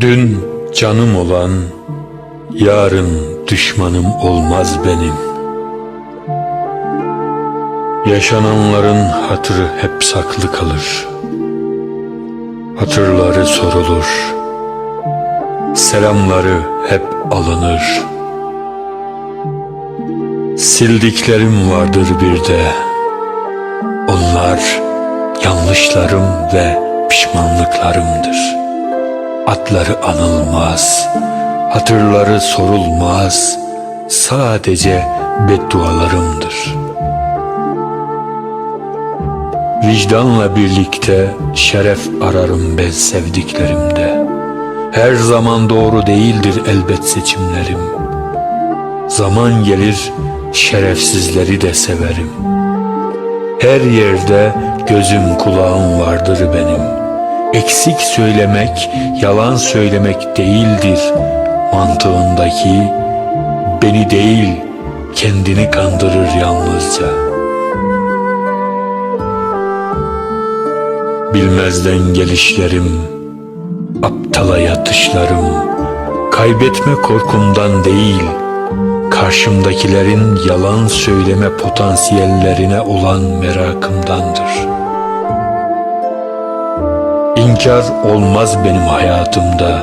Dün canım olan, yarın düşmanım olmaz benim. Yaşananların hatırı hep saklı kalır. Hatırları sorulur. Selamları hep alınır. Sildiklerim vardır bir de. Onlar yanlışlarım ve pişmanlıklarımdır. Adları anılmaz, hatırları sorulmaz, sadece beddualarımdır. Vicdanla birlikte şeref ararım ben sevdiklerimde. Her zaman doğru değildir elbet seçimlerim. Zaman gelir şerefsizleri de severim. Her yerde gözüm kulağım vardır benim. Eksik söylemek, yalan söylemek değildir mantığındaki beni değil kendini kandırır yalnızca. Bilmezden gelişlerim, aptala yatışlarım, kaybetme korkumdan değil, karşımdakilerin yalan söyleme potansiyellerine olan merakımdandır. İnkar olmaz benim hayatımda,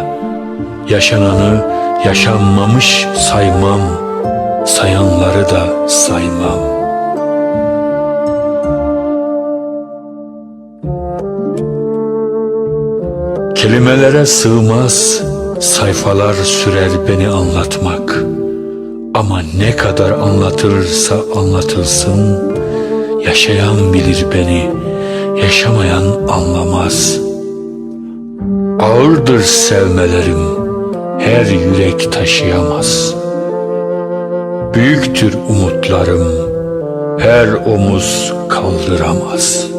yaşananı yaşanmamış saymam, sayanları da saymam. Kelimelere sığmaz, sayfalar sürer beni anlatmak. Ama ne kadar anlatılırsa anlatılsın, yaşayan bilir beni, yaşamayan anlamaz. Ağırdır sevmelerim, her yürek taşıyamaz. Büyüktür umutlarım, her omuz kaldıramaz.''